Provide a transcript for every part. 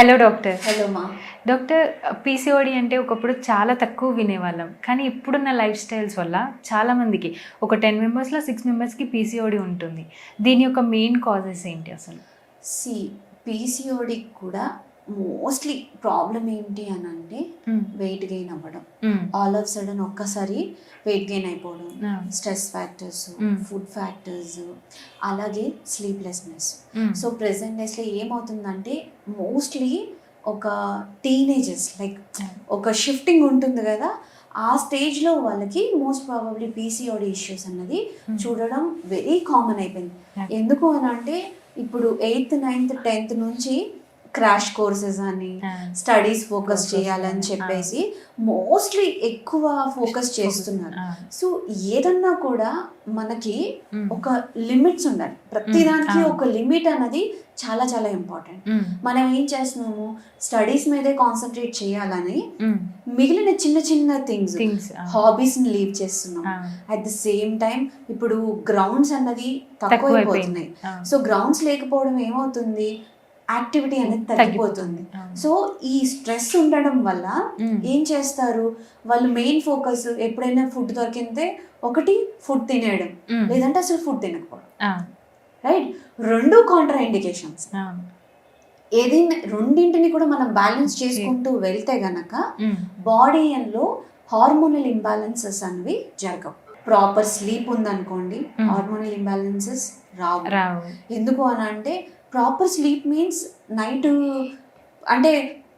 Hello doctor hello మా doctor PCOD అంటే ఒకప్పుడు చాలా తక్కువ వినేవాళ్ళం. కానీ ఇప్పుడున్న లైఫ్ స్టైల్స్ వల్ల చాలా మందికి ఒక టెన్ మెంబర్స్లో సిక్స్ మెంబర్స్కి పీసీఓడి ఉంటుంది. దీని యొక్క మెయిన్ కాజెస్ ఏంటి అసలు? సి పీసీఓడి కూడా మోస్ట్లీ ప్రాబ్లం ఏంటి అని అంటే వెయిట్ గెయిన్ అవ్వడం. ఆల్ ఆఫ్ సడన్ ఒక్కసారి వెయిట్ గెయిన్ అయిపోవడం. Stress factors. ఫుడ్ ఫ్యాక్టర్స్ అలాగే స్లీప్లెస్నెస్ సో ప్రెసెంట్ డేస్లో ఏమవుతుందంటే మోస్ట్లీ ఒక టీనేజర్స్ లైక్ ఒక షిఫ్టింగ్ ఉంటుంది కదా ఆ స్టేజ్లో వాళ్ళకి మోస్ట్ ప్రాబబ్లీ పీసీఓడి ఇష్యూస్ అన్నది చూడడం వెరీ కామన్ అయిపోయింది. ఎందుకు అని అంటే ఇప్పుడు ఎయిత్ నైన్త్ టెన్త్ నుంచి క్రాష్ కోర్సెస్ అని స్టడీస్ ఫోకస్ చేయాలని. చెప్పేసి మోస్ట్లీ ఎక్కువ ఫోకస్ చేస్తున్నారు. సో ఏదన్నా కూడా మనకి ఒక లిమిట్స్ ఉండాలి. ప్రతిదానికి. ఒక లిమిట్ అన్నది చాలా చాలా ఇంపార్టెంట్. మనం ఏం చేస్తున్నాము? స్టడీస్ మీదే కాన్సన్ట్రేట్ చేయాలని మిగిలిన చిన్న చిన్న థింగ్స్ హాబీస్ని లీవ్ చేస్తున్నాం. అట్ ద సేమ్ టైం ఇప్పుడు గ్రౌండ్స్ అన్నది తక్కువ అయిపోతున్నాయి సో గ్రౌండ్స్ లేకపోవడం ఏమవుతుంది? యాక్టివిటీ అనేది తగ్గిపోతుంది. సో ఈ స్ట్రెస్ ఉండడం వల్ల ఏం చేస్తారు? వాళ్ళు మెయిన్ ఫోకస్ ఎప్పుడైనా ఫుడ్ దొరికితే ఒకటి ఫుడ్ తినేయడం లేదంటే అసలు ఫుడ్ తినకపోవడం. రైట్? రెండు కాంట్రా ఇండికేషన్స్ ఏది రెండింటిని కూడా మనం బ్యాలెన్స్ చేసుకుంటూ వెళ్తే గనక బాడీ లో హార్మోనల్ ఇంబ్యాలెన్సెస్ అనేవి జరగవు. ప్రాపర్ స్లీప్ ఉందనుకోండి. హార్మోనల్ ఇంబ్యాలెన్సెస్ రావు. రావు. ఎందుకు అని అంటే ప్రాపర్ స్లీప్ మీన్స్ నైట్ అంటే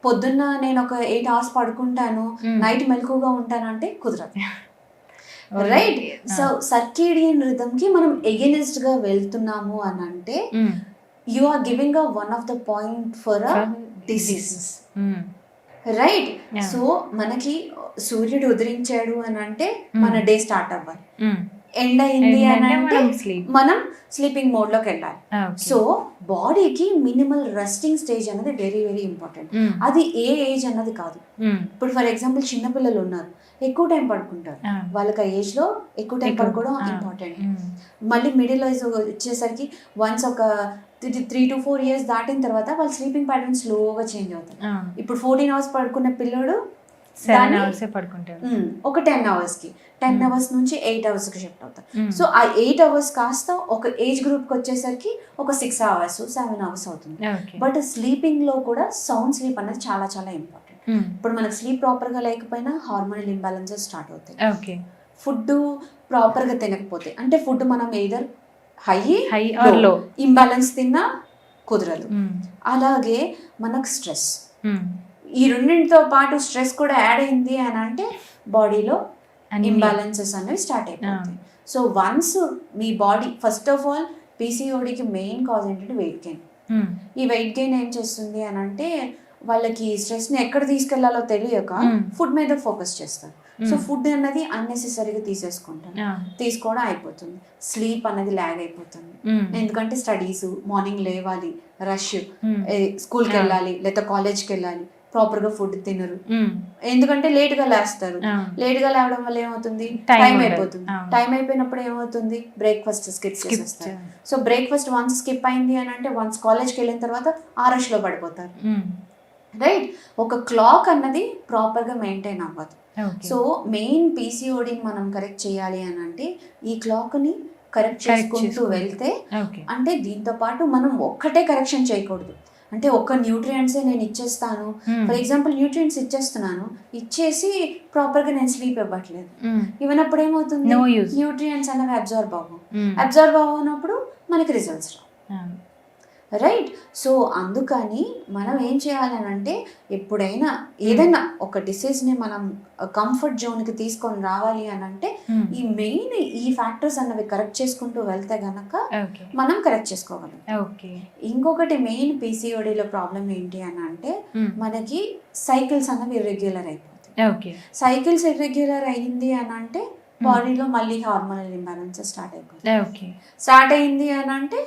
పొద్దున్న నేను ఒక ఎయిట్ అవర్స్ పడుకుంటాను. నైట్ మెలకుగా ఉంటానంటే కుదరదు. రైట్ సో సర్కేడియన్ రిథమ్కి మనం ఎగెనిస్ట్గా వెళ్తున్నాము అని అంటే you are giving a one of the point for a diseases right. So మనకి సూర్యుడు ఉదరించాడు అని అంటే మన డే స్టార్ట్ అవ్వాలి. ఎండ్ అయింది అని అంటే స్లీప్ మనం స్లీపింగ్ మోడ్లోకి వెళ్ళాలి సో బాడీకి మినిమల్ రెస్టింగ్ స్టేజ్ అనేది వెరీ వెరీ ఇంపార్టెంట్ అది ఏ ఏజ్ అన్నది కాదు. ఇప్పుడు ఫర్ ఎగ్జాంపుల్ చిన్నపిల్లలు ఉన్నారు. ఎక్కువ టైం పడుకుంటారు. వాళ్ళకి ఆ ఏజ్లో ఎక్కువ టైం పడుకోవడం. ఇంపార్టెంట్ మళ్ళీ మిడిల్ ఏజ్ వచ్చేసరికి వన్స్ ఒక త్రీ టు ఫోర్ ఇయర్స్ దాటిన తర్వాత వాళ్ళ స్లీపింగ్ ప్యాటర్న్ స్లోగా చేంజ్ అవుతాయి ఇప్పుడు ఫోర్టీన్ అవర్స్ పడుకున్న పిల్లడు సెవెన్ అవర్స్ పడుకుంటారు. ఒక టెన్ అవర్స్కి. టెన్. అవర్స్ నుంచి ఎయిట్ అవర్స్కి షిఫ్ట్ అవుతారు. Mm. సో ఆ ఎయిట్ అవర్స్ కాస్త ఒక ఏజ్ గ్రూప్కి వచ్చేసరికి ఒక సిక్స్ అవర్స్ సెవెన్ అవర్స్ అవుతుంది. బట్ స్లీపింగ్లో కూడా సౌండ్ స్లీప్ అనేది చాలా చాలా ఇంపార్టెంట్ ఇప్పుడు మనకు స్లీప్ ప్రాపర్గా లేకపోయినా హార్మోనల్ ఇంబ్యాలెన్సెస్ స్టార్ట్ అవుతాయి. ఓకే ఫుడ్ ప్రాపర్గా తినకపోతే అంటే ఫుడ్ మనం ఏదర్ హై హై ఆర్లో ఇంబ్యాలెన్స్ తిన్నా కుదరదు. అలాగే మనకు స్ట్రెస్ ఈ రెండింటితో పాటు స్ట్రెస్ కూడా యాడ్ అయింది అని అంటే బాడీలో ఇంబ్యాలెన్సెస్ అనేవి స్టార్ట్ అయిపోతాయి. సో వన్స్ మీ బాడీ ఫస్ట్ ఆఫ్ ఆల్ పీసీఓడికి మెయిన్ కాజ్ ఏంటంటే వెయిట్ గెయిన్ ఈ వెయిట్ గెయిన్ ఏం చేస్తుంది అని అంటే వాళ్ళకి స్ట్రెస్ని ఎక్కడ తీసుకెళ్ళాలో తెలియక. ఫుడ్ మీద ఫోకస్ చేస్తారు. సో ఫుడ్ అన్నది అన్నెసెసరీగా తీసేసుకుంటారు తీసుకోవడం అయిపోతుంది. స్లీప్ అనేది ల్యాగ్ అయిపోతుంది. ఎందుకంటే స్టడీస్ మార్నింగ్ లేవాలి రష్ స్కూల్కి. వెళ్ళాలి లేదా కాలేజ్కి వెళ్ళాలి. ప్రాపర్గా ఫుడ్ తినరు. ఎందుకంటే లేట్గా లేస్తారు. లేట్గా లేవడం వల్ల ఏమవుతుంది? టైం. అయిపోతుంది. టైం అయిపోయినప్పుడు ఏమవుతుంది? బ్రేక్ఫాస్ట్ స్కిప్ చేసేస్తారు. సో బ్రేక్ఫాస్ట్ వన్స్ స్కిప్ అయింది అని అంటే వన్స్ కాలేజ్కి వెళ్ళిన తర్వాత ఆ rush లో పడిపోతారు రైట్ ఒక క్లాక్ అన్నది ప్రాపర్గా మెయింటైన్ అవ్వదు సో మెయిన్ పీసీఓడిని మనం కరెక్ట్ చేయాలి అని అంటే ఈ క్లాక్ని కరెక్ట్ చేసుకుంటూ. వెళ్తే అంటే దీంతో పాటు మనం ఒక్కటే కరెక్షన్ చేయకూడదు. అంటే ఒక్క న్యూట్రియంట్సే నేను ఇచ్చేస్తాను. ఫర్ ఎగ్జాంపుల్ న్యూట్రియంట్స్ ఇచ్చేస్తున్నాను. ఇచ్చేసి ప్రాపర్గా నేను స్లీప్ ఇవ్వట్లేదు. ఇవ్వనప్పుడు ఏమవుతుంది? No use. న్యూట్రియంట్స్ అనేవి అబ్జర్వ్ అవ్వవు అబ్జర్వ్ అవ్వనప్పుడు మనకి రిజల్ట్స్ రావు. రైట్ సో అందుకని మనం ఏం చేయాలని అంటే ఎప్పుడైనా ఏదైనా ఒక డిసీజ్ని మనం కంఫర్ట్ జోన్కి తీసుకొని రావాలి అని అంటే ఈ మెయిన్ ఈ ఫ్యాక్టర్స్ అన్నవి కరెక్ట్ చేసుకుంటూ వెళ్తే గనక మనం కరెక్ట్ చేసుకోగలం. ఓకే ఇంకొకటి మెయిన్ పీసీఓడిలో ప్రాబ్లం ఏంటి అని అంటే మనకి సైకిల్స్ అన్నవి ఇర్రెగ్యులర్ అయిపోతాయి. ఓకే సైకిల్స్ ఇర్రెగ్యులర్ అయింది అని అంటే బాడీలో మళ్ళీ హార్మోనల్ ఇంబ్యాలెన్స్ స్టార్ట్ అయిపోతుంది ఓకే స్టార్ట్ అయింది అని అంటే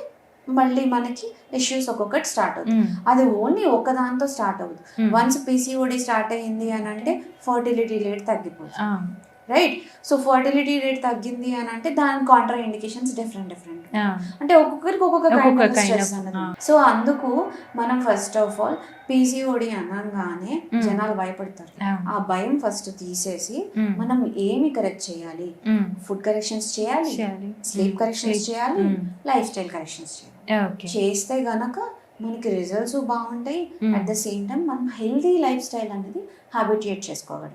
మళ్ళీ మనకి ఇష్యూస్ ఒక్కొక్కటి స్టార్ట్ అవుతుంది అది ఓన్లీ ఒక దాంతో స్టార్ట్ అవ్వదు వన్స్ పీసీఓడి స్టార్ట్ అయ్యింది అని అంటే ఫర్టిలిటీ రేట్ తగ్గిపోతుంది. రైట్ సో ఫర్టిలిటీ రేట్ తగ్గింది అని అంటే దాని కాంట్రా ఇండికేషన్స్ డిఫరెంట్ డిఫరెంట్ అంటే ఒక్కొక్కరికి ఒక్కొక్క అన్నది. సో అందుకు మనం ఫస్ట్ ఆఫ్ ఆల్ పీసీఓడి అనగానే. జనాలు భయపడతారు. ఆ. భయం ఫస్ట్ తీసేసి మనం ఏమి కరెక్ట్ చేయాలి? ఫుడ్ కరెక్షన్స్ చేయాలి? స్లీప్ కరెక్షన్స్ చేయాలి? లైఫ్ స్టైల్ కరెక్షన్స్ చేయాలి. చేస్తే గనక మనకి రిజల్ట్స్ బాగుంటాయి. అట్ ద సేమ్ టైం మనం హెల్దీ లైఫ్ స్టైల్ అనేది హ్యాబిటియేట్ చేసుకోగలం.